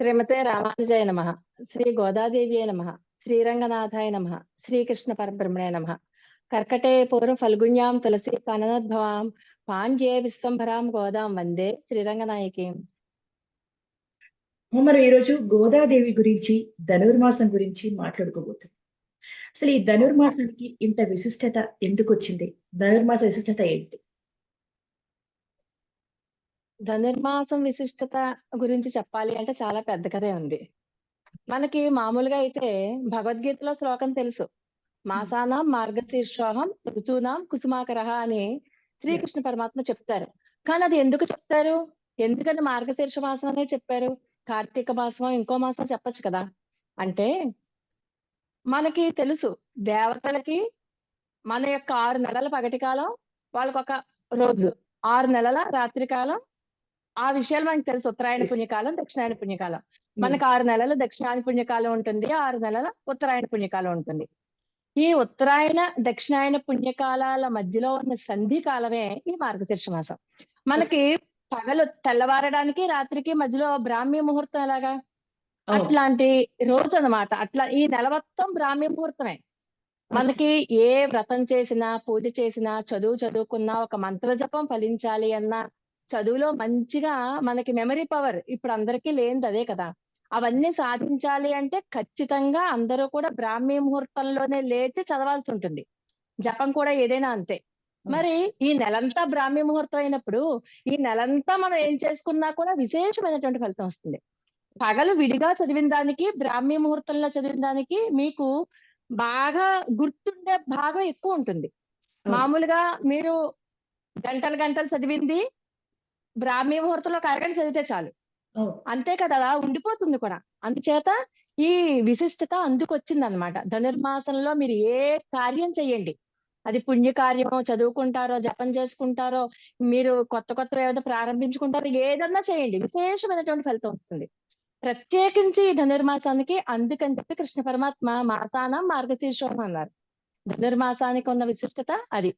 శ్రీమతే రామానుజాయ నమ. శ్రీ గోదాదేవ్యే నమ. శ్రీరంగనాథాయ నమ. శ్రీకృష్ణ పరబ్రహ్మణే నమ. కర్కటే పూర్వ ఫల్గుణ్యాం తులసి కననోద్భవాం పాండ్యే విశ్వంభరాం గోదాం వందే శ్రీరంగనాయకీం. మరి ఈరోజు గోదాదేవి గురించి ధనుర్మాసం గురించి మాట్లాడుకోబోతున్నాం. అసలు ఈ ధనుర్మాసానికి ఇంత విశిష్టత ఎందుకు వచ్చింది? ధనుర్మాస విశిష్టత ఏంటి? ధనుర్మాసం విశిష్టత గురించి చెప్పాలి అంటే చాలా పెద్ద కథే ఉంది. మనకి మామూలుగా అయితే భగవద్గీతలో శ్లోకం తెలుసు. మాసానాం మార్గశీర్షోహం ఋతూనాం కుసుమాకర అని శ్రీకృష్ణ పరమాత్మ చెప్తారు. కానీ అది ఎందుకు చెప్తారు? ఎందుకని మార్గశీర్ష మాసం అనే చెప్పారు? కార్తీక మాసం ఇంకో మాసం చెప్పొచ్చు కదా. అంటే మనకి తెలుసు దేవతలకి మన యొక్క ఆరు నెలల పగటి కాలం వాళ్ళకొక ఒక రోజు ఆరు నెలల రాత్రి కాలం ఆ విషయాలు మనకు తెలుసు. ఉత్తరాయణ. పుణ్యకాలం దక్షిణాయన పుణ్యకాలం. మనకు ఆరు నెలల దక్షిణాయన పుణ్యకాలం ఉంటుంది ఆరు నెలల ఉత్తరాయణ పుణ్యకాలం ఉంటుంది. ఈ ఉత్తరాయణ దక్షిణాయన పుణ్యకాలాల మధ్యలో ఉన్న సంధి కాలమే ఈ మార్గశీర్ష మాసం. మనకి పగలు తెల్లవారడానికి రాత్రికి మధ్యలో బ్రాహ్మీ ముహూర్తం ఎలాగా? అవును. అట్లాంటి రోజు అన్నమాట. అట్లా ఈ నెల మొత్తం బ్రాహ్మీ ముహూర్తమే. మనకి ఏ వ్రతం చేసినా పూజ చేసినా చదువు చదువుకున్నా ఒక మంత్ర జపం ఫలించాలి అన్న చదువులో మంచిగా మనకి మెమరీ పవర్ ఇప్పుడు అందరికీ లేనిది అదే కదా. అవన్నీ సాధించాలి అంటే ఖచ్చితంగా అందరూ కూడా బ్రాహ్మీ ముహూర్తంలోనే లేచి చదవాల్సి ఉంటుంది. జపం కూడా ఏదైనా అంతే. మరి ఈ నెలంతా బ్రాహ్మీ ముహూర్తం అయినప్పుడు ఈ నెలంతా మనం ఏం చేసుకున్నా కూడా విశేషమైనటువంటి ఫలితం వస్తుంది. పగలు విడిగా చదివిన దానికి బ్రాహ్మీ ముహూర్తంలో చదివిన దానికి మీకు బాగా గుర్తుండే భాగం ఎక్కువ ఉంటుంది. మామూలుగా మీరు గంటలు గంటలు చదివింది బ్రాహ్మీ ముహూర్తంలో ఒక అరగంట చదివితే చాలు. అంతే కదా అలా ఉండిపోతుంది కూడా. అందుచేత ఈ విశిష్టత అందుకొచ్చింది అనమాట ధనుర్మాసంలో మీరు ఏ కార్యం చెయ్యండి. అది పుణ్యకార్యమో చదువుకుంటారో జపం చేసుకుంటారో మీరు కొత్త కొత్త ఏదో ప్రారంభించుకుంటారో ఏదన్నా చేయండి విశేషమైనటువంటి ఫలితం వస్తుంది. ప్రత్యేకించి ఈ ధనుర్మాసానికి అందుకని చెప్పి కృష్ణ పరమాత్మ మాసానం మార్గశీర్షం అన్నారు. ధనుర్మాసానికి ఉన్న విశిష్టత అది.